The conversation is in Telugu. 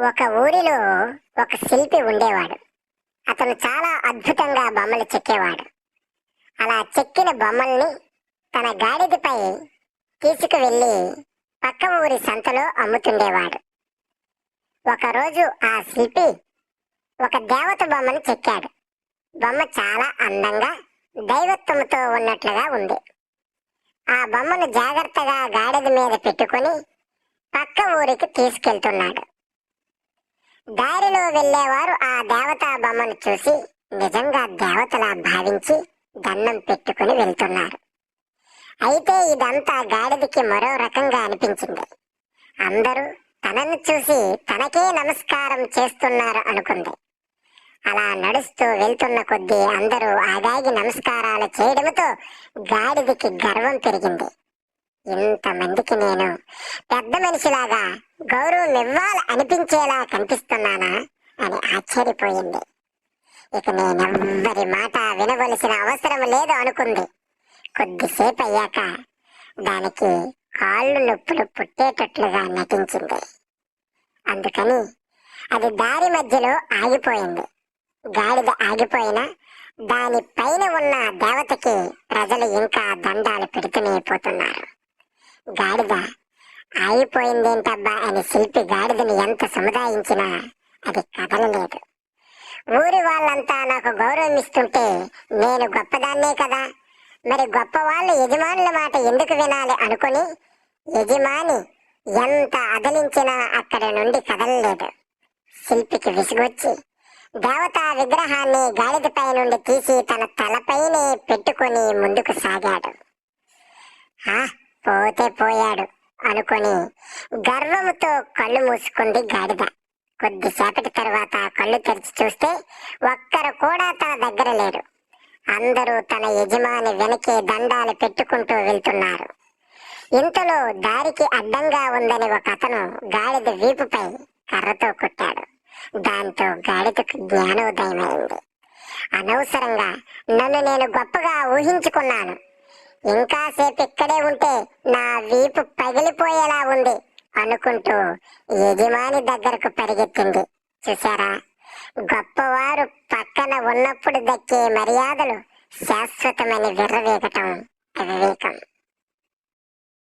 ఒక ఊరిలో ఒక శిల్పి ఉండేవాడు. అతను చాలా అద్భుతంగా బొమ్మలు చెక్కేవాడు. అలా చెక్కిన బొమ్మల్ని తన గాడిదపై తీసుకువెళ్ళి పక్క ఊరి సంతలో అమ్ముతుండేవాడు. ఒకరోజు ఆ శిల్పి ఒక దేవత బొమ్మను చెక్కాడు. బొమ్మ చాలా అందంగా దైవత్వంతో ఉన్నట్లుగా ఉంది. ఆ బొమ్మను జాగ్రత్తగా గాడిద మీద పెట్టుకొని పక్క ఊరికి తీసుకెళ్తున్నాడు. దారిలో వెళ్ళేవారు ఆ దేవతా బొమ్మను చూసి నిజంగా దేవతలా భావించి దండం పెట్టుకుని వెళ్తున్నారు. అయితే ఇదంతా గాడిదకి మరో రకంగా అనిపించింది. అందరూ తనను చూసి తనకే నమస్కారం చేస్తున్నారు అనుకుంది. అలా నడుస్తూ వెళ్తున్న కొద్దీ అందరూ ఆగాగి నమస్కారాలు చేయడంతో గాడిదకి గర్వం పెరిగింది. ఇంతమందికి నేను పెద్ద మనిషిలాగా గౌరవం ఇవ్వాలి అనిపించేలా కనిపిస్తున్నానా అని ఆశ్చర్యపోయింది. ఇక నేనెవ్వరి మాట వినవలసిన అవసరం లేదు అనుకుంది. కొద్దిసేపు అయ్యాక దానికి కాళ్ళు నొప్పులు పుట్టేటట్లుగా నటించింది. అందుకని అది దారి మధ్యలో ఆగిపోయింది. గాడిద ఆగిపోయినా దాని పైన ఉన్న దేవతకి ప్రజలు ఇంకా దండాలు పెడుతూనే పోతున్నారు. గాడిద. ఆగిపోయిందేంటబ్బా అని శిల్పి గాడిదని ఎంత సముదాయించినా అది కదలలేదు. ఊరి వాళ్ళంతా నాకు గౌరవం ఇస్తుంటే నేను గొప్పదాన్నే కదా. మరి గొప్ప వాళ్ళు యజమానుల మాట ఎందుకు వినాలి అనుకుని యజమాని ఎంత అదలించినా అక్కడి నుండి కదలలేదు. శిల్పికి విసుగొచ్చి దేవతా విగ్రహాన్ని గాడిదపై నుండి తీసి తన తలపైనే పెట్టుకొని ముందుకు సాగాడు. ఆ పోతే పోయాడు అనుకొని గర్వముతో కళ్ళు మూసుకుంది గాడిద. కొద్దిసేపటి తర్వాత కళ్ళు తెరిచి చూస్తే ఒక్కరు కూడా తన దగ్గర లేరు. అందరూ తన యజమాని వెనకే దండాలు పెట్టుకుంటూ వెళ్తున్నారు. ఇంతలో దారికి అడ్డంగా ఉందని ఒక అతను గాడిద వీపుపై కర్రతో కొట్టాడు. దాంతో గాడిదకు జ్ఞానోదయమైంది. అనవసరంగా నన్ను నేను గొప్పగా ఊహించుకున్నాను. ఇంకాసేపు ఇక్కడే ఉంటే నా వీపు పగిలిపోయేలా ఉంది అనుకుంటూ యజమాని దగ్గరకు పరిగెత్తింది. చూసారా గొప్పవారు పక్కన ఉన్నప్పుడు దక్కే మర్యాదలు శాశ్వతమని విర్రవేగటం వివేకం